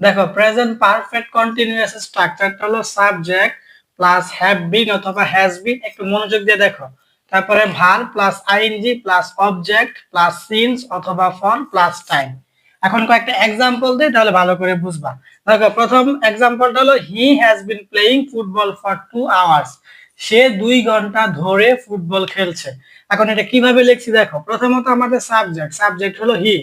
দেখো present perfect continuous স্ট্রাকচারটা হলো সাবজেক্ট প্লাস হ্যাভ বিন অথবা হ্যাজ বিন একটু মনোযোগ দিয়ে দেখো। তারপরে verb plus ING plus object plus since অথবা ফর প্লাস টাইম এখন কয়েকটা এক্সাম্পল দিই, তাহলে ভালো করে বুঝবা। দেখো, প্রথম এক্সাম্পলটা হলো he has been playing football for two hours সে দুই ঘণ্টা ধরে ফুটবল খেলছে। এখন এটা কীভাবে লিখছি দেখো, প্রথমত আমাদের সাবজেক্ট সাবজেক্ট হলো হি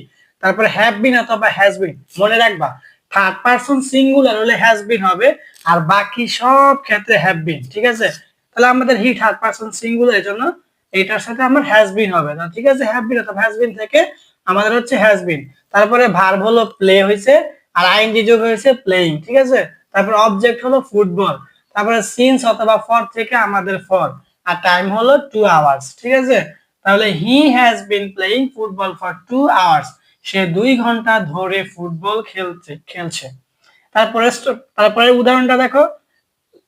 তারপরে হ্যাভ বিন অথবা হ্যাজ বিন মনে রাখবা থার্ড পারসন সিঙ্গুলার হলে হ্যাজ বিন হবে, আর বাকি সব ক্ষেত্রে হ্যাভ বিন ঠিক আছে? তাহলে আমাদের হি থার্ড পারসন সিঙ্গুলার এর জন্য এটার সাথে আমার হ্যাজ বিন হবে। না ঠিক আছে হ্যাভ বিন অথবা হ্যাজ বিন থেকে আমাদের হচ্ছে হ্যাজ বিন তারপরে ভার্ব হলো প্লে হয়েছে, আর আইনজি যোগ হয়েছে প্লেইং ঠিক আছে? তারপর অবজেক্ট হলো ফুটবল তারপরে সিন্স অথবা ফর থেকে আমাদের ফর আর টাইম হলো টু আওয়ার্স ঠিক আছে? তাহলে he has been playing football for two hours সে দুই ঘণ্টা ধরে ফুটবল খেলছে খেলছে। তারপরে তারপরে উদাহরণটা দেখো।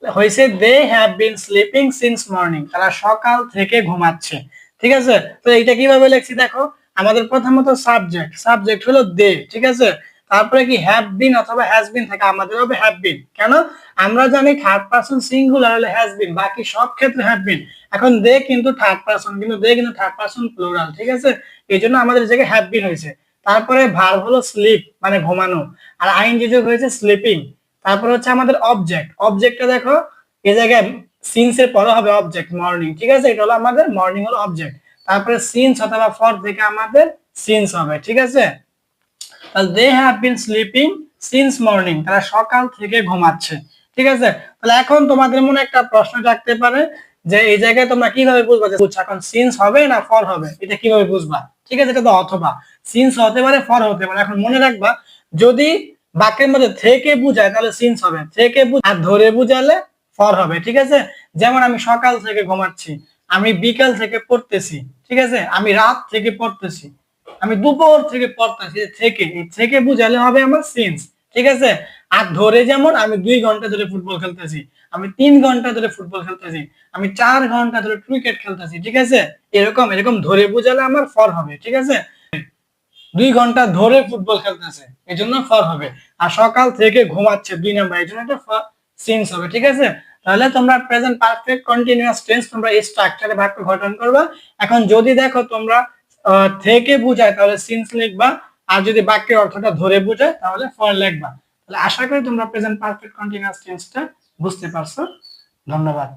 হয়েছে they have been sleeping since morning তারা সকাল থেকে ঘুমাচ্ছে। ঠিক আছে? তো এইটা কীভাবে লিখছি দেখো? আমাদের প্রথমত সাবজেক্ট সাবজেক্ট হলো দে ঠিক আছে? তারপরে কি হ্যাভ বিন অথবা হ্যাজ বিন থাকে, আমাদের হবে হ্যাভ বিন কেন? আমরা জানি থার্ড পারসন সিঙ্গুলার হলে হ্যাজ বিন বাকি সব ক্ষেত্রে হ্যাভ বিন এখন দে কিন্তু থার্ড পারসন কিন্তু দে কিন্তু থার্ড পারসন প্লুরাল ঠিক আছে? এই জন্য আমাদের জায়গায় হ্যাভ বিন হয়েছে। তারপরে ভার্ব হলো স্লিপ মানে ঘুমানো। আর আইন যোগ হয়েছে স্লিপিং তারপর হচ্ছে আমাদের অবজেক্ট অবজেক্টটা দেখো এই জায়গায় সিন্স এর পরে হবে অবজেক্ট মর্নিং ঠিক আছে? এটা হলো আমাদের মর্নিং হলো অবজেক্ট তারপরে সিন্স অথবা ফর থেকে আমাদের সিন্স হবে, ঠিক আছে? They have been sleeping since morning তারা সকাল থেকে ঘুমাচ্ছে, ঠিক আছে? তাহলে এখন তোমাদের মনে একটা প্রশ্ন থাকতে পারে যে, এই জায়গায় তোমরা কীভাবে বুঝবা যে, এখন সিন্স হবে না ফর হবে? এটা কীভাবে বুঝবা? ঠিক আছে, এটা তো অথবা। সিন্স হতে পারে ফর হতে পারে। এখন মনে রাখবা, যদি বাক্যের মধ্যে থেকে বুঝায়, তাহলে সিন্স হবে। থেকে আর ধরে বুঝালে ফর হবে, ঠিক আছে? যেমন আমি সকাল থেকে ঘুমাচ্ছি, আমি বিকাল থেকে পড়তেছি, ঠিক আছে? আমি রাত থেকে পড়তেছি, আমি দুপুর থেকে পড়তেছি থেকে। থেকে বুঝালে হবে আমার সিন্স ঠিক আছে? আর ধরে যেমন আমি দুই ঘণ্টা ধরে ফুটবল খেলতেছি, আমি তিন ঘণ্টা ধরে ফুটবল খেলতেছি, আমি চার ঘণ্টা ধরে ক্রিকেট খেলতেছি, ঠিক আছে? এরকম এরকম ধরে বুঝালে আমার ফর হবে, ঠিক আছে? দুই ঘণ্টা ধরে ফুটবল খেলতেছে এই জন্য ফর হবে। আর সকাল থেকে ঘুমাচ্ছে দুই নাম্বার এই জন্য এটা সিন্স হবে, ঠিক আছে? তাহলে তোমরা প্রেজেন্ট পারফেক্ট কন্টিনিউয়াস টেন্স তোমরা এই স্ট্রাকচারে বাক্য গঠন করবা। এখন যদি দেখো তোমরা থেকে বুঝায়, তাহলে সিন্স লিখবা, আর যদি বাক্যের অর্থটা ধরে বুঝায়, তাহলে ফর লিখবা। তাহলে আশা করি তোমরা প্রেজেন্ট পারফেক্ট কন্টিনিউয়াস টেন্সটা বুঝতে পারছ। ধন্যবাদ।